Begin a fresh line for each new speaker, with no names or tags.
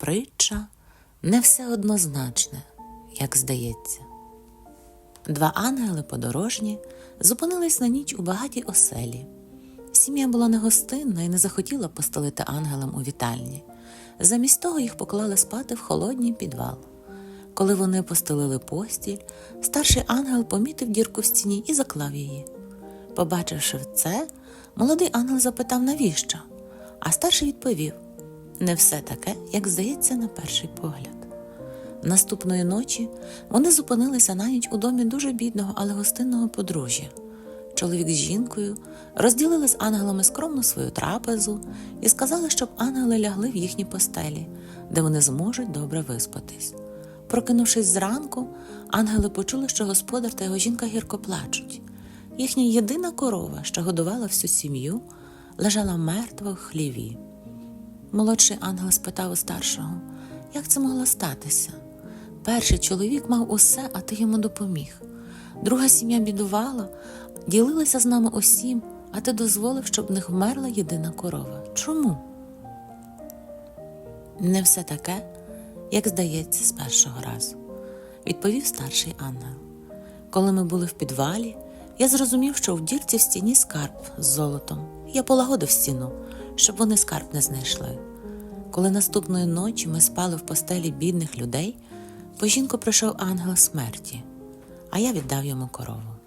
Притча не все однозначне, як здається. Два ангели подорожні зупинились на ніч у багатій оселі. Сім'я була негостинна і не захотіла постелити ангелам у вітальні. Замість того їх поклали спати в холодній підвал. Коли вони постелили постіль, старший ангел помітив дірку в стіні і заклав її. Побачивши це, молодий ангел запитав, навіщо? А старший відповів: не все таке, як здається на перший погляд. Наступної ночі вони зупинилися на ніч у домі дуже бідного, але гостинного подружжя. Чоловік з жінкою розділили з ангелами скромно свою трапезу і сказали, щоб ангели лягли в їхні постелі, де вони зможуть добре виспатись. Прокинувшись зранку, ангели почули, що господар та його жінка гірко плачуть. Їхня єдина корова, що годувала всю сім'ю, лежала мертва в хліві. Молодший ангел спитав у старшого, як це могло статися? Перший чоловік мав усе, а ти йому допоміг. Друга сім'я бідувала, ділилася з нами усім, а ти дозволив, щоб в них вмерла єдина корова. Чому? Не все таке, як здається, з першого разу, відповів старший ангел. Коли ми були в підвалі, я зрозумів, що в дірці в стіні скарб з золотом. Я полагодив стіну, щоб вони скарб не знайшли. Коли наступної ночі ми спали в постелі бідних людей, по жінку прийшов ангел смерті, а я віддав йому корову.